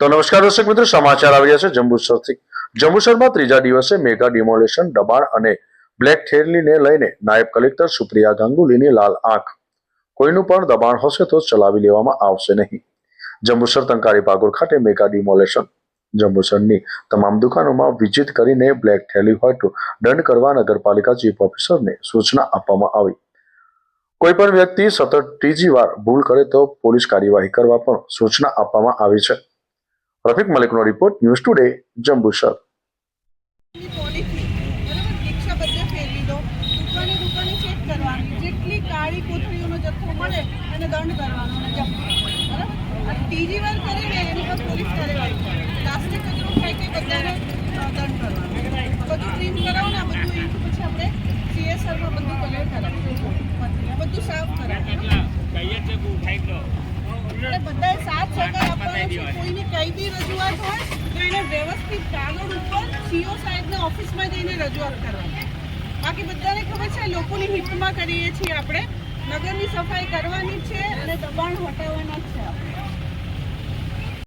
તો નમસ્કાર દર્શક મિત્રો, સમાચાર આવી રહ્યા છે જંબુસરથી. જંબુસરમાં ત્રીજા દિવસે મેગા ડિમોલેશન દબાણ અને બ્લેક થેલીને લઈને નાયબ કલેક્ટર સુપ્રિયા ગાંગુલીની લાલ આંખ. કોઈનું પણ દબાણ હશે તો ચલાવી લેવામાં આવશે નહીં. જંબુસર તંકારી ભાગોળ ખાતે મેગા ડિમોલેશન. જંબુસરની તમામ દુકાનોમાં વિજિત કરીને બ્લેક થેલી હોય તો દંડ કરવા નગરપાલિકા ચીફ ઓફિસરને સૂચના આપવામાં આવી. કોઈ પણ વ્યક્તિ સતત ત્રીજી વાર ભૂલ કરે તો પોલીસ કાર્યવાહી કરવા પણ સૂચના આપવામાં આવી છે. રફીક મલિકનો રિપોર્ટ ન્યૂઝ ટુડે જંબુસર જેટલી કાળી કોથળીઓનો જથ્થો મળે એને દંડ કરવાનો અને બરાબર ત્રીજી વાર કરે ને એની પર પોલીસ કાર્યવાહી કરે પ્લાસ્ટિક કચરો કે બધાને દંડ કરવાનો બધું ક્લીન કરાવો. ને બધું પછી આપણે સીએસઆરમાં બધું કલર કરાવીએ બધું સાફ કરાવે એટલે બધાએ સાથ સહકાર આપવાનો છે કોઈને કઈ રજૂઆત હોય, તો એને વ્યવસ્થિત કાગળ ઉપર સીઓ સાહેબને ઓફિસમાં જઈને રજૂઆત કરવાની. બાકી બધાને ખબર છે, લોકોની હિતમાં કરીએ છીએ આપણે. નગરની સફાઈ કરવાની છે અને દબાણ હટાવવાના જ